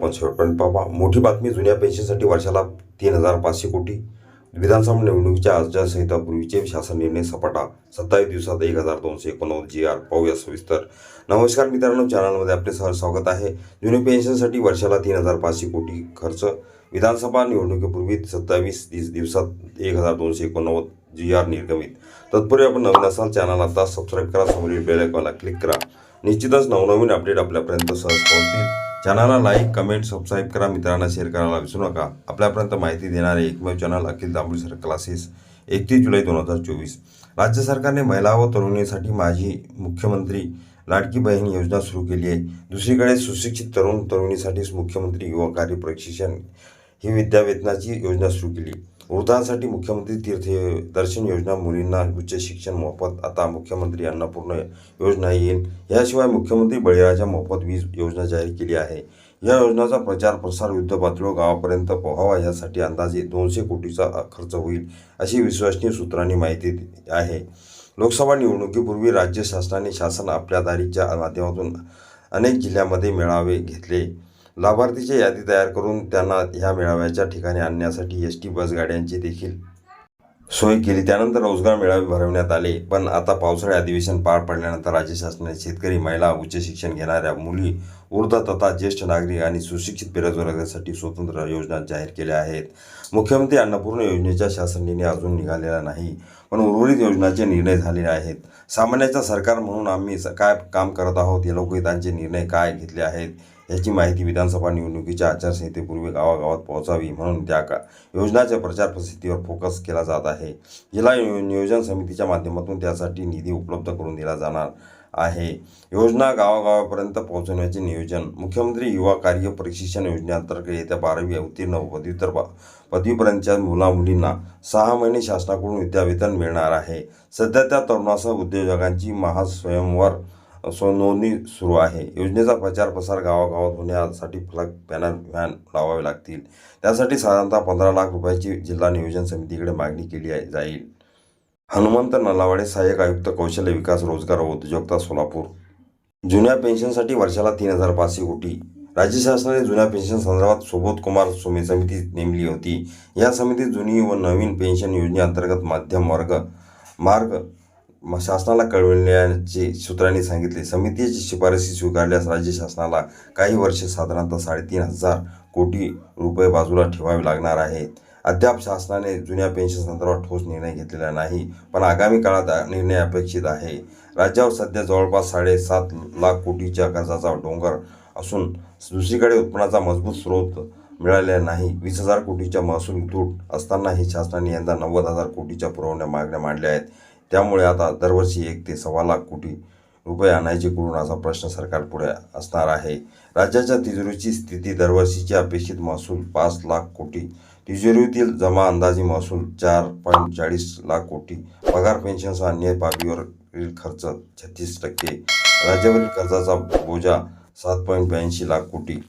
आपण शेवटपर्यंत पाहा मोठी बातमी जुन्या पेन्शनसाठी वर्षाला तीन हजार पाचशे कोटी. विधानसभा निवडणुकीच्या आचारसंहितापूर्वीचे शासन निर्णय सपाटा. सत्तावीस दिवसात एक हजार दोनशे एकोणनव्वद जी आर पाहूया सविस्तर. नमस्कार मित्रांनो चॅनलमध्ये आपले सहज स्वागत आहे. जुन्या पेन्शनसाठी वर्षाला तीन हजार पाचशे कोटी खर्च. विधानसभा निवडणुकीपूर्वी सत्तावीस दिस दिवसात एक हजार दोनशे एकोणनव्वद जी आर निर्गमित. तत्पूर्वी आपण नवीन असाल चॅनल आता सबस्क्राईब करा समोरील बेल आयकॉनला क्लिक करा. निश्चितच नवनवीन अपडेट आपल्यापर्यंत सहज पोहोचतील. चॅनलला लाईक कमेंट सबस्क्राईब करा. मित्रांना शेअर करायला विसरू नका. आपल्यापर्यंत माहिती देणारे एकमेव चॅनल अखिल दांबुळसर क्लासेस एकतीस जुलै दोन हजार चोवीस. राज्य सरकारने महिला व तरुणीसाठी माझी मुख्यमंत्री लाडकी बहीण योजना सुरू केली आहे. दुसरीकडे सुशिक्षित तरुण तरुणीसाठी मुख्यमंत्री युवा कार्य प्रशिक्षण ही विद्यावेतनाची योजना सुरू केली. वृद्धांसाठी मुख्यमंत्री तीर्थ दर्शन योजना मुलींना उच्च शिक्षण मोफत आता मुख्यमंत्री अन्नपूर्ण योजना येईल. याशिवाय मुख्यमंत्री बळीराजा मोफत वीज योजना जाहीर केली आहे. या योजनाचा प्रचार प्रसार युद्ध पातळीवर गावापर्यंत पोहावा यासाठी अंदाजे दोनशे कोटीचा खर्च होईल अशी विश्वसनीय सूत्रांनी माहिती दिली आहे. लोकसभा निवडणुकीपूर्वी राज्य शासनाने शासन आपल्या दारीच्या माध्यमातून अनेक जिल्ह्यामध्ये मेळावे घेतले. लाभार्थीची यादी तयार करून त्यांना ह्या मेळाव्याच्या ठिकाणी आणण्यासाठी एस टी बस गाड्यांची देखील सोय केली. त्यानंतर रोजगार मेळावे भरवण्यात आले. पण आता पावसाळी अधिवेशन पार पडल्यानंतर राज्य शासनाने शेतकरी महिला उच्च शिक्षण घेणाऱ्या मुली वृद्ध तथा ज्येष्ठ नागरिक आणि सुशिक्षित बेरोजगारांसाठी स्वतंत्र योजना जाहीर केल्या आहेत. मुख्यमंत्री अन्नपूर्ण योजनेच्या शासन निर्णय अजून निघालेला नाही पण उर्वरित योजनाचे निर्णय झालेले आहेत. सामान्याचा सरकार म्हणून आम्ही स- काय काम करत आहोत या लोकहितांचे निर्णय काय घेतले आहेत याची माहिती विधानसभा निवडणुकीच्या आचारसंहितेपूर्वी गावागावात पोहोचावी म्हणून त्या का योजनाच्या प्रचार प्रसिद्धीवर फोकस केला जात आहे. जिल्हा नियोजन समितीच्या माध्यमातून त्यासाठी निधी उपलब्ध करून दिला जाणार आहे. योजना गावागावापर्यंत पोहोचवण्याचे नियोजन मुख्यमंत्री युवा कार्य प्रशिक्षण योजनेअंतर्गत येत्या बारावी उत्तीर्ण व पदव्युत्तर पदवीपर्यंतच्या मुलामुलींना सहा महिने शासनाकडून विद्यावेतन मिळणार आहे. सध्या त्या तरुणासह उद्योजकांची महास्वयंवर स्व नोंदणी सुरू आहे. योजनेचा प्रचार प्रसार गावागावात होण्यासाठी फलक बॅनर व्हॅन लावावे लागतील. त्यासाठी साधारणतः पंधरा लाख रुपयाची जिल्हा नियोजन समितीकडे मागणी केली आहे- जाईल. हनुमंत नलावाडे सहाय्यक आयुक्त कौशल्य विकास रोजगार व उद्योजकता सोलापूर. जुन्या पेन्शनसाठी वर्षाला तीन हजार पाचशे कोटी. राज्य शासनाने जुन्या पेन्शन संदर्भात सुबोध कुमार सुमे समिती नेमली होती. या समितीत जुनी व नवीन पेन्शन योजनेअंतर्गत मध्यम वर्ग मार्ग शासनाला कळविण्याचे सूत्रांनी सांगितले. समितीची शिफारसी स्वीकारल्यास राज्य शासनाला काही वर्षे साधारणतः साडेतीन हजार कोटी रुपये बाजूला ठेवावे लागणार आहेत. अद्याप शासनाने जुन्या पेन्शन संदर्भात ठोस निर्णय घेतलेला नाही पण आगामी काळात निर्णय अपेक्षित आहे. राज्यावर सध्या जवळपास साडेसात लाख कोटीच्या कर्जाचा डोंगर असून दुसरीकडे उत्पन्नाचा मजबूत स्रोत मिळालेला नाही. वीस हजार कोटीच्या महसूल तूट असतानाही शासनाने यंदा नव्वद हजार कोटीच्या पुरवण्या मागण्या मांडल्या आहेत. त्यामुळे आता दरवर्षी एक ते सव्वा लाख कोटी रुपये आणायचे कुठून असा प्रश्न सरकारपुढे असणार आहे. राज्याच्या तिजोरीची स्थिती दरवर्षीची अपेक्षित महसूल पाच लाख कोटी तिजोरीतील जमा अंदाजी महसूल चार पॉईंट चाळीस लाख कोटी पगार पेन्शनसह अन्य बाबीवरील खर्च छत्तीस टक्के राज्यावरील कर्जाचा बोजा सात पॉईंट ब्याऐंशी लाख कोटी